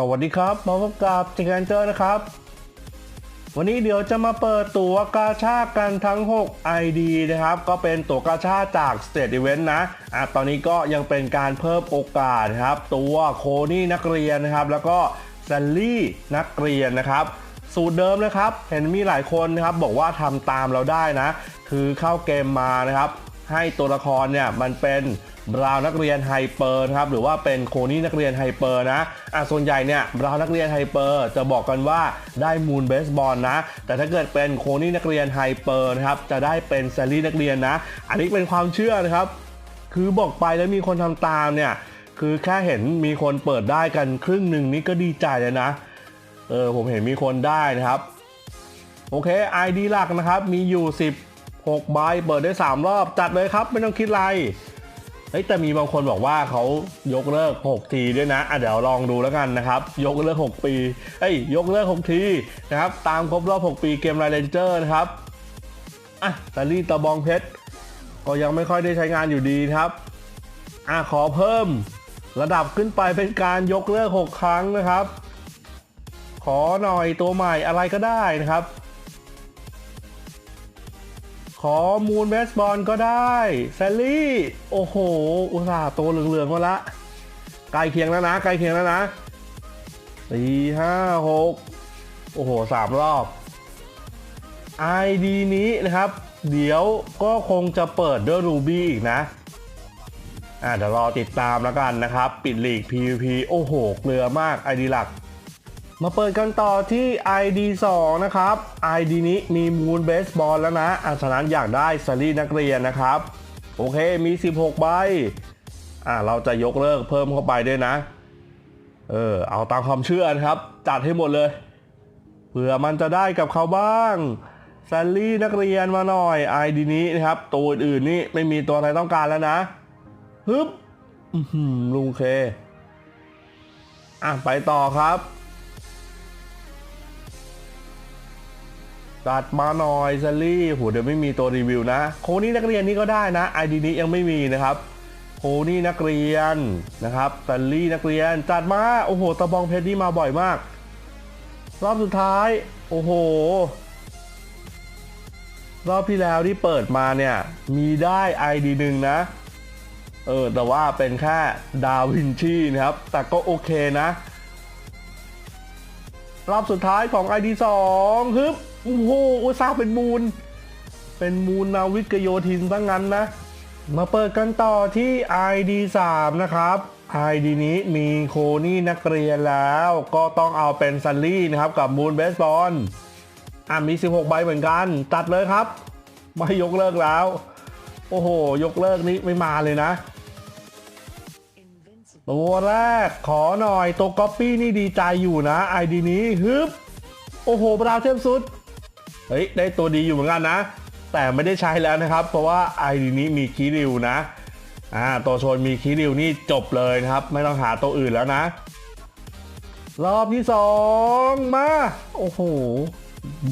สวัสดีครับมาพบกับจิงแอนเจอร์นะครับ วันนี้เดี๋ยวจะมาเปิดตั๋วกาชากันทั้ง 6 ID นะครับ ก็เป็นตั๋วกาชาจาก State Event นะอะตอนนี้ก็ยังเป็นการเพิ่มโอกาสนะครับ ตัวโคนี่นักเรียนนะครับ แล้วก็แซลลี่นักเรียนนะครับ สูตรเดิมนะครับ เห็นมีหลายคนนะครับบอกว่าทำตามเราได้นะ คือเข้าเกมมานะครับ ให้ตัวละครเนี่ยมันเป็นบราวนักเรียนไฮเปอร์ครับหรือว่าเป็นโคนี่นักเรียนไฮเปอร์นะอะส่วนใหญ่เนี่ยบราวนักเรียนไฮเปอร์จะบอกกันว่าได้มูนเบสบอลนะ แต่ถ้าเกิดเป็นโคนี่นักเรียนไฮเปอร์นะครับจะได้เป็นแซลลี่นักเรียนนะ อันนี้เป็นความเชื่อนะครับ คือบอกไปแล้วมีคนทำตามเนี่ยคือแค่เห็นมีคนเปิดได้กันครึ่งหนึ่งนี่ก็ดีใจเลยนะเออผมเห็นมีคนได้นะครับโอเค ID หลักนะครับมีอยู่ 6ใบเปิดได้ 3 รอบ จัดเลยครับ ไม่ต้องคิดอะไรเฮ้ยแต่มีบางคนบอกว่าเขายกเลิก 6 ทีด้วยนะอะเดี๋ยวลองดูแล้วกันนะครับ ยกเลิก 6 ปีเอ้ยยกเลิก 6 ทีนะครับ ตามครบรอบ 6 ปีเกมไรเลนเจอร์นะครับอะต่รีตะบองเพชรก็ยังไม่ค่อยได้ใช้งานอยู่ดีนะครับอะขอเพิ่มระดับขึ้นไปเป็นการยกเลิก 6 ครั้งนะครับ ขอหน่อยตัวใหม่อะไรก็ได้นะครับ ขอมูลเบสบอลก็ได้แซลลี่ โอ้โห อุตส่าห์ตัวเหลืองๆมาละใกล้เคียงแล้วนะใกล้เคียงแล้วนะสี่ห้าหกโอ้โหสามรอบ ID นี้นะครับ เดี๋ยวก็คงจะเปิดด้วย Ruby อีกนะ อ่าเดี๋ยวรอติดตามแล้วกันนะครับ ปิดลีก PVP โอ้โห เกลือมาก ID หลัก มาเปิดกันต่อที่ ID 2 นะครับ ID นี้มีมูลเบสบอลแล้วนะอะฉะนั้นอยากได้ซารีนักเรียนนะครับ โอเคมี 16 ใบอะเราจะยกเลิกเพิ่มเข้าไปด้วยนะ เออเอาตามความเชื่อนะครับ จัดให้หมดเลย เผื่อมันจะได้กับเขาบ้างแซลลี่นักเรียนมาหน่อย ID นี้นะครับ ตัวอื่นๆนี่ไม่มีตัวอะไรต้องการแล้วนะฮึบอื้อหือลุงเค อะไปต่อครับ ตัดมาหน่อยซัลลี่โหเดี๋ยวไม่มีตัวรีวิวนะ โคนี่นักเรียนนี่ก็ได้นะ ID นี้ยังไม่มีนะครับโคนี่นักเรียนนะครับซัลลี่นักเรียนจัดมาโอ้โหตะบองเพชรนี่มาบ่อยมาก รอบสุดท้าย โอ้โห รอบที่แล้วที่เปิดมาเนี่ย มีได้ ID หนึ่งนะเออแต่ว่าเป็นแค่ดาวินชีนะครับ แต่ก็โอเคนะ รอบสุดท้ายของ ID 2ฮึบโอ้โหอุตส่าห์เป็นมูล เป็นมูลนาวิกโยธินซะงั้นนะ มาเปิดกันต่อที่ ID 3 นะครับ ID นี้มีโคนี่นักเรียนแล้ว ก็ต้องเอาเป็นซันลี่นะครับกับมูลเบสบอลอะมี 16 ใบเหมือนกัน ตัดเลยครับ ไม่ยกเลิกแล้ว โอ้โห ยกเลิกนี้ไม่มาเลยนะตัวแรกขอหน่อยตัวก๊อปปี้นี่ดีใจอยู่นะ ID นี้ฮึบ โอ้โหบราวเทมสุด เฮ้ยได้ตัวดีอยู่เหมือนกันนะ แต่ไม่ได้ใช้แล้วนะครับ เพราะว่า ID นี้มีคีริวนะอ่าตัวโชนมีคีริวนี่จบเลยนะครับ ไม่ต้องหาตัวอื่นแล้วนะ รอบที่สองมา โอ้โห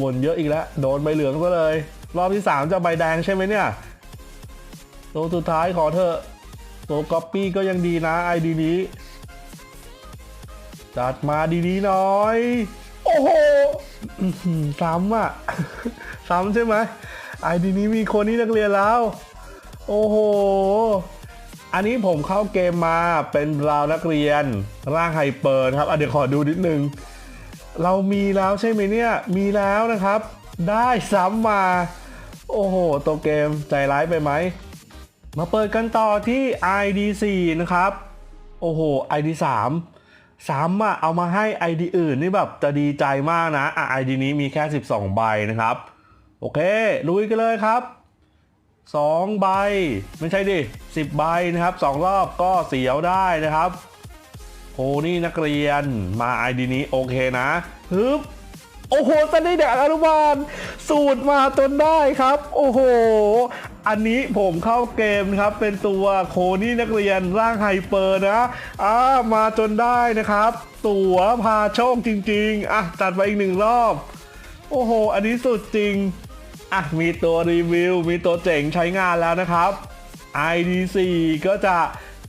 บ่นเยอะอีกแล้ว โดนใบเหลืองซะเลย รอบที่สามจะใบแดงใช่ไหมเนี่ยตัวสุดท้ายขอเถอะตัวก๊อปปี้ก็ยังดีนะ ID นี้จัดมาดีๆหน่อย โอ้โห ซ้ำอะ ซ้ำใช่ไหมไอดีนี้มีคนนี้นักเรียนแล้ว โอ้โห อันนี้ผมเข้าเกมมาเป็นราวนักเรียน ร่างไฮเปิร์ครับเดี๋ยวขอดูนิดนึง เรามีแล้วใช่ไหมเนี่ย มีแล้วนะครับ ได้ซ้ำมา โอ้โห ตัวเกมใจร้ายไปไหม มาเปิดกันต่อที่ ID4 นะครับ โอ้โห ID3 สามอะเอามาให้ไอดีอื่นนี่แบบจะดีใจมากนะอะไอดีนี้มีแค่ 12 ใบนะครับ โอเค ลุยกันเลยครับ 2 ใบ ไม่ใช่ดิ 10 ใบนะครับ 2 รอบก็เสียวได้นะครับโหนี่นักเรียนมาไอดีนี้โอเคนะฮึบโอ้โหตอนนี้เด็กอนุบาลสูตรมาจนได้ครับ โอ้โห อันนี้ผมเข้าเกมครับเป็นตัวโคนี่นักเรียนร่างไฮเปอร์นะอ่ามาจนได้นะครับ ตัวพาโชคจริง ๆ อะ จัดไปอีกหนึ่งรอบ โอ้โห อันนี้สุดจริง อะ มีตัวรีวิว มีตัวเจ๋งใช้งานแล้วนะครับ ID4 ก็จะ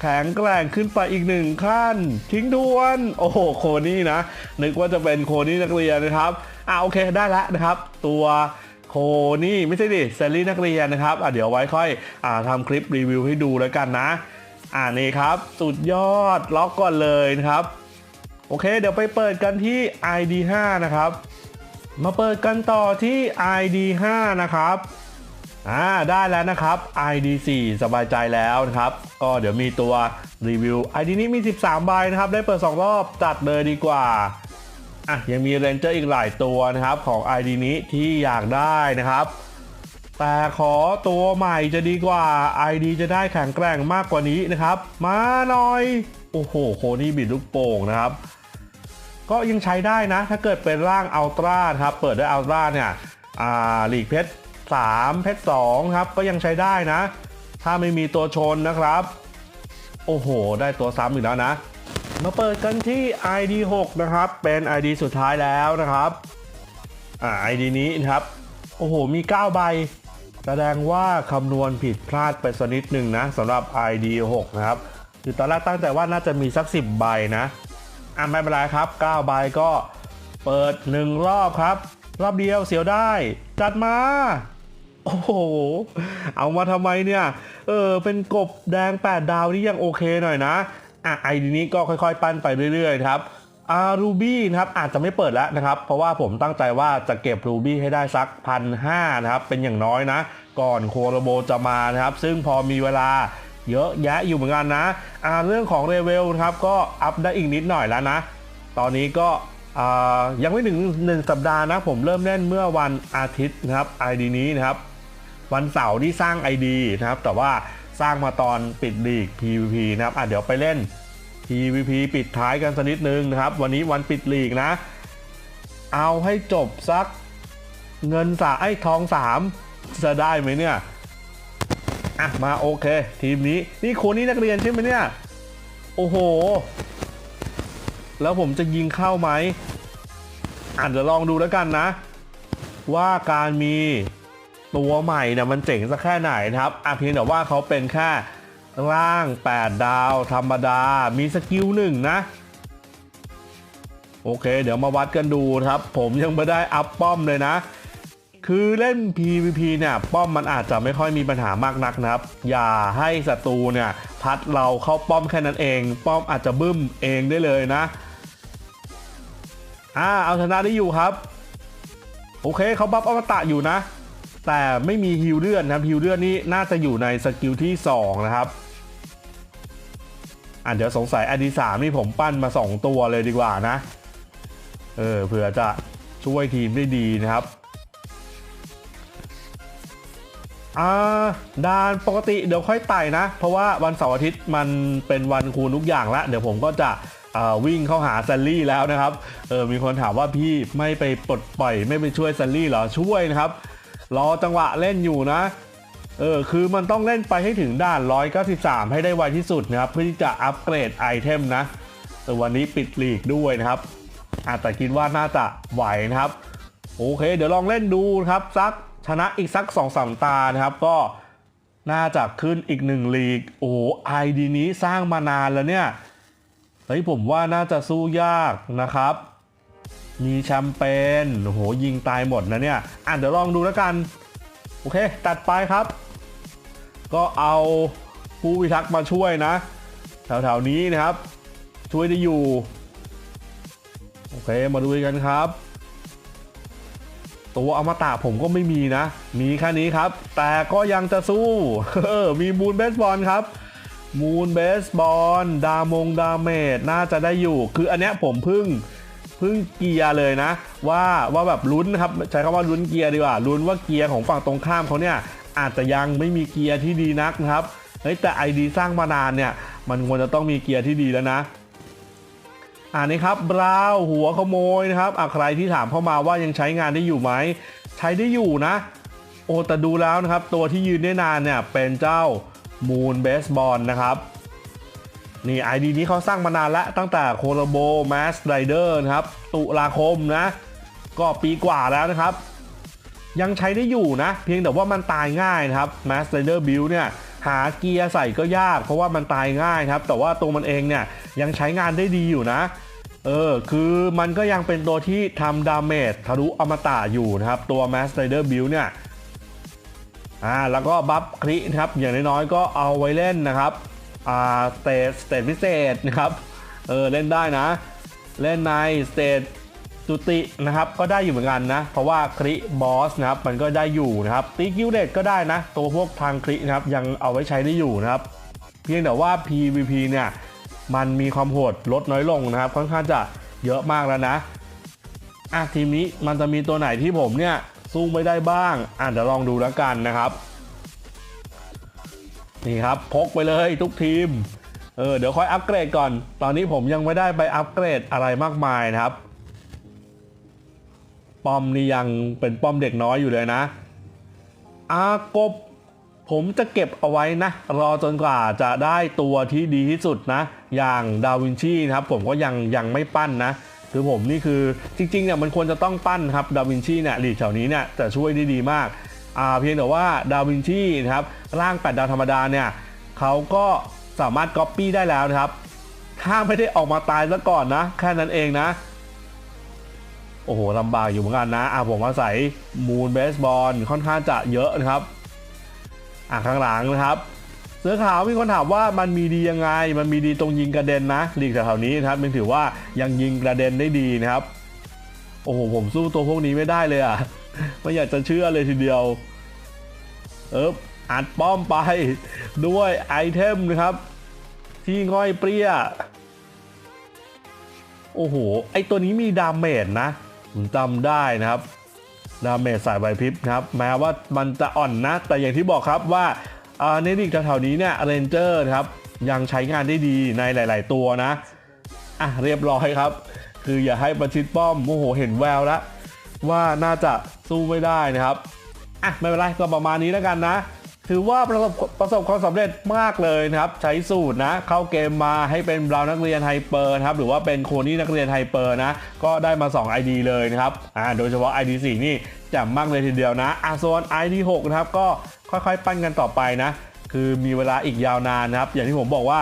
แข็งแกร่งขึ้นไปอีกหนึ่งขั้น ทิ้งทวน โอ้โห โคนี่นะ นึกว่าจะเป็นโคนี่นักเรียนนะครับ อ่าโอเคได้แล้วนะครับ ตัว โคนี่ไม่ใช่ดิเซลลี่นักเรียนนะครับอะเดี๋ยวไว้ค่อยอ่าทำคลิปรีวิวให้ดูแล้วกันนะ อ่านี่ครับ สุดยอดล็อกก่อนเลยนะครับ โอเค เดี๋ยวไปเปิดกันที่ ID 5 นะครับ มาเปิดกันต่อที่ ID 5 นะครับอ่าได้แล้วนะครับ ID 4 สบายใจแล้วนะครับ ก็เดี๋ยวมีตัวรีวิว ID นี้มี 13 ใบนะครับ ได้เปิด 2 รอบจัดเลยดีกว่า อะยังมีเรนเจอร์อีกหลายตัวนะครับของ ID นี้ที่อยากได้นะครับ แต่ขอตัวใหม่จะดีกว่า ID จะได้แข็งแกร่งมากกว่านี้นะครับ มาหน่อย โอ้โห โคนี่บิดลูกโป่งนะครับ ก็ยังใช้ได้นะ ถ้าเกิดเป็นร่างอัลตร้าครับ เปิดด้วยอัลตร้าเนี่ยอ่าหลีกเพชร3เพชร2ครับ ก็ยังใช้ได้นะ ถ้าไม่มีตัวชนนะครับ โอ้โห ได้ตัวซ้ำอีกแล้วนะ มาเปิดกันที่ ID 6นะครับ เป็น ID สุดท้ายแล้วนะครับ อ่า ID นี้นะครับ โอ้โห มี 9 ใบ แสดงว่าคำนวณผิดพลาดไปสักนิดหนึ่งนะสำหรับ ID 6นะครับ คือตอนแรกตั้งแต่ว่าน่าจะมีสัก 10 ใบนะ อะไม่เป็นไรครับ 9 ใบก็เปิด 1 รอบครับ รอบเดียวเสียวได้ จัดมา โอ้โห เอามาทำไมเนี่ย เออ เป็นกบแดง 8 ดาวนี่ยังโอเคหน่อยนะ อะไอดีนี้ก็ค่อยๆ ปั้นไปเรื่อยๆครับอารูบี้นะครับอาจจะไม่เปิดแล้วนะครับ เพราะว่าผมตั้งใจว่าจะเก็บรูบี้ให้ได้สักพันห้านะครับ เป็นอย่างน้อยนะ ก่อนโคโรโบจะมานะครับ ซึ่งพอมีเวลาเยอะแยะอยู่เหมือนกันนะอ่าเรื่องของเรเวลนะครับก็อัพได้อีกนิดหน่อยแล้วนะ ตอนนี้ก็อ่ายังไม่ถึง 1 สัปดาห์นะผมเริ่มเล่นเมื่อวันอาทิตย์นะครับ ID นี้นะครับ วันเสาร์ที่สร้าง ID นะครับ แต่ว่า สร้างมาตอนปิดลีก PVP นะครับอะเดี๋ยวไปเล่น PVP ปิดท้ายกันสักนิดนึงนะครับ วันนี้วันปิดลีกนะ เอาให้จบสักเงินสาไอ้ทองสามจะได้ไหมเนี่ยอะมาโอเค ทีมนี้นี่คนนี้นักเรียนใช่ไหมเนี่ย โอ้โห แล้วผมจะยิงเข้าไหมอะเดี๋ยวลองดูแล้วกันนะ ว่าการมี ตัวใหม่เนี่ยมันเจ๋งสักแค่ไหนนะครับอะเพียงแต่ว่าเขาเป็นแค่ร่าง 8 ดาว ธรรมดา มีสกิลหนึ่งนะ โอเค เดี๋ยวมาวัดกันดูครับ ผมยังไม่ได้อัพป้อมเลยนะ คือเล่น PVP เนี่ยป้อมมันอาจจะไม่ค่อยมีปัญหามากนักนะครับ อย่าให้ศัตรูเนี่ยพัดเราเข้าป้อมแค่นั้นเอง ป้อมอาจจะบึ้มเองได้เลยนะอ่าเอาชนะได้อยู่ครับ โอเคเขาบัฟอมตะอยู่นะ แต่ไม่มีฮิวเลือดนะครับฮิวเลือดนี่น่าจะอยู่ในสกิลที่ 2 นะครับอะเดี๋ยวสงสัยอดีสามนี่ผมปั้นมา 2 ตัวเลยดีกว่านะ เออเผื่อจะช่วยทีมได้ดีนะครับอ่าด่านปกติเดี๋ยวค่อยไต่นะ เพราะว่าวันเสาร์อาทิตย์มันเป็นวันคูณทุกอย่างละ เดี๋ยวผมก็จะวิ่งเข้าหาซันลี่แล้วนะครับเออมีคนถามว่าพี่ไม่ไปปลดปล่อยไม่ไปช่วยซันลี่เหรอช่วยนะครับ รอจังหวะเล่นอยู่นะ เออคือมันต้องเล่นไปให้ถึงด่าน 193 ให้ได้ไวที่สุดนะครับ เพื่อที่จะอัปเกรดไอเทมนะ แต่วันนี้ปิดลีกด้วยนะครับ อาจแต่คิดว่าน่าจะไหวนะครับ โอเค เดี๋ยวลองเล่นดูนะครับสักชนะอีกสัก2อสตานะครับ ก็น่าจะขึ้นอีกหนึ่งลีก โอ้โหไอดีนี้สร้างมานานแล้วเนี่ยเฮ้ยผมว่าน่าจะสู้ยากนะครับ มีแชมเปญโอ้โหยิงตายหมดนะเนี่ยอะเดี๋ยวลองดูแล้วกัน โอเค ตัดไปครับ ก็เอาผู้พิทักษ์มาช่วยนะ แถวๆนี้นะครับ ช่วยได้อยู่ โอเคมาดูกันครับ ตัวอมตะผมก็ไม่มีนะ มีแค่นี้ครับ แต่ก็ยังจะสู้เออมีมูนเบสบอลครับมูนเบสบอลดามงดาเมจน่าจะได้อยู่ คืออันเนี้ยผมพึ่ง พึ่งเกียร์เลยนะ ว่าว่าแบบลุ้นนะครับใช้คำว่าลุ้นเกียร์ดีกว่าลุ้นว่าเกียร์ของฝั่งตรงข้ามเขาเนี่ยอาจจะยังไม่มีเกียร์ที่ดีนักนะครับเฮ้ยแต่ ID สร้างมานานเนี่ยมันควรจะต้องมีเกียร์ที่ดีแล้วนะอ่านี่ครับบราวหัวขโมยนะครับอะใครที่ถามเข้ามาว่ายังใช้งานได้อยู่ไหมใช้ได้อยู่นะ โอ้แต่ดูแล้วนะครับ ตัวที่ยืนได้นานเนี่ยเป็นเจ้ามูนเบสบอลนะครับ นี่ ID นี้เขาสร้างมานานแล้วตั้งแต่โคโลโบแมสไรเดอร์นะครับตุลาคมนะ ก็ปีกว่าแล้วนะครับ ยังใช้ได้อยู่นะ เพียงแต่ว่ามันตายง่ายนะครับ Mass Rider Build เนี่ยหาเกียร์ใส่ก็ยากเพราะว่ามันตายง่ายครับ แต่ว่าตัวมันเองเนี่ยยังใช้งานได้ดีอยู่นะเออคือมันก็ยังเป็นตัวที่ทำดาเมจทะลุอมตะอยู่นะครับ ตัว Mass Rider Build เนี่ยอ่าแล้วก็บัฟครินะครับ อย่างน้อยๆก็เอาไว้เล่นนะครับ อ่าสเตจสเตจพิเศษนะครับเออเล่นได้นะ เล่นในสเตจจุตินะครับก็ได้อยู่เหมือนกันนะ เพราะว่าคริบอสนะครับมันก็ได้อยู่นะครับตีกิลเดตก็ได้นะ ตัวพวกทางครินะครับยังเอาไว้ใช้ได้อยู่นะครับ เพียงแต่ว่า PVP เนี่ยมันมีความโหดลดน้อยลงนะครับ ค่อนข้างจะเยอะมากแล้วนะอะทีมนี้มันจะมีตัวไหนที่ผมเนี่ยสู้ไม่ได้บ้างอะเดี๋ยวลองดูแล้วกันนะครับ นี่ครับพกไปเลยทุกทีมเออเดี๋ยวค่อยอัปเกรดก่อน ตอนนี้ผมยังไม่ได้ไปอัปเกรดอะไรมากมายนะครับ ป้อมนี่ยังเป็นป้อมเด็กน้อยอยู่เลยนะ อากบผมจะเก็บเอาไว้นะ รอจนกว่าจะได้ตัวที่ดีที่สุดนะ อย่างดาวินชีนะครับ ผมก็ยังยังไม่ปั้นนะ คือผมนี่คือจริงๆเนี่ยมันควรจะต้องปั้นครับดาวินชีเนี่ยหลีดแถวนี้เนี่ยจะช่วยได้ดีมาก เพียงแต่ว่าดาวินชีนะครับร่างแปดดาวธรรมดาเนี่ยเขาก็สามารถก๊อปปี้ได้แล้วนะครับ ถ้าไม่ได้ออกมาตายซะก่อนนะ แค่นั้นเองนะ โอ้โหลำบากอยู่เหมือนกันนะอะผมอาศัยมูนเบสบอลค่อนข้างจะเยอะนะครับอะข้างหลังนะครับ เสือขาวมีคนถามว่ามันมีดียังไง มันมีดีตรงยิงกระเด็นนะลีกแถวๆนี้นะครับมันถือว่ายังยิงกระเด็นได้ดีนะครับ โอ้โหผมสู้ตัวพวกนี้ไม่ได้เลยอะ ไม่อยากจะเชื่อเลยทีเดียว เอออัดป้อมไปด้วยไอเทมนะครับ ที่ง่อยเปรี้ย โอ้โห ไอตัวนี้มีดาเมจนะผมจำได้นะครับ ดาเมจสายใบพริบครับ แม้ว่ามันจะอ่อนนะ แต่อย่างที่บอกครับว่าในลีกแถวๆนี้เนี่ยเรนเจอร์ครับ ยังใช้งานได้ดีในหลาย ๆ ตัวนะ อะ เรียบร้อยครับ คืออย่าให้ประชิดป้อมโอ้โหเห็นแววแล้ว ว่าน่าจะสู้ไม่ได้นะครับอะไม่เป็นไรก็ประมาณนี้แล้วกันนะ ถือว่าประสบประสบความสำเร็จมากเลยนะครับ ใช้สูตรนะ เข้าเกมมาให้เป็นบราวนักเรียนไฮเปอร์นะครับหรือว่าเป็นโคนี่นักเรียนไฮเปอร์นะ ก็ได้มา 2 ID เลยนะครับอ่าโดยเฉพาะ ID 4 นี่แจ่มมากเลยทีเดียวนะอะส่วน ID 6 นะครับก็ค่อยๆ ปั้นกันต่อไปนะคือมีเวลาอีกยาวนานนะครับ อย่างที่ผมบอกว่า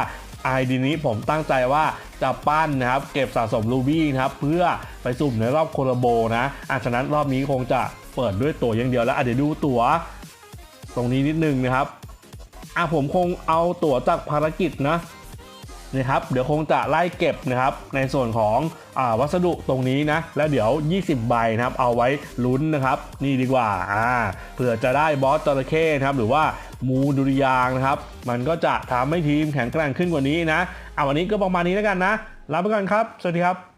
ID นี้ผมตั้งใจว่าจะปั้นนะครับ เก็บสะสมรูบี้นะครับเพื่อไปสุ่มในรอบโคโลโบนะอะฉะนั้นรอบนี้คงจะเปิดด้วยตัวอย่างเดียวแล้วเดี๋ยวดูตัวตรงนี้นิดนึงนะครับอะผมคงเอาตั๋วจากภารกิจนะนะครับเดี๋ยวคงจะไล่เก็บนะครับในส่วนของอวัสดุตรงนี้นะแล้วเดี๋ยว 20 ใบนะครับเอาไว้ลุ้นนะครับนี่ดีกว่าอ่าเผื่อจะได้บอสจระเข้นะครับหรือว่า มูดุริยางนะครับ มันก็จะทำให้ทีมแข็งแกร่งขึ้นกว่านี้นะเอาวันนี้ก็ประมาณนี้แล้วกันนะลาไปก่อนครับ สวัสดีครับ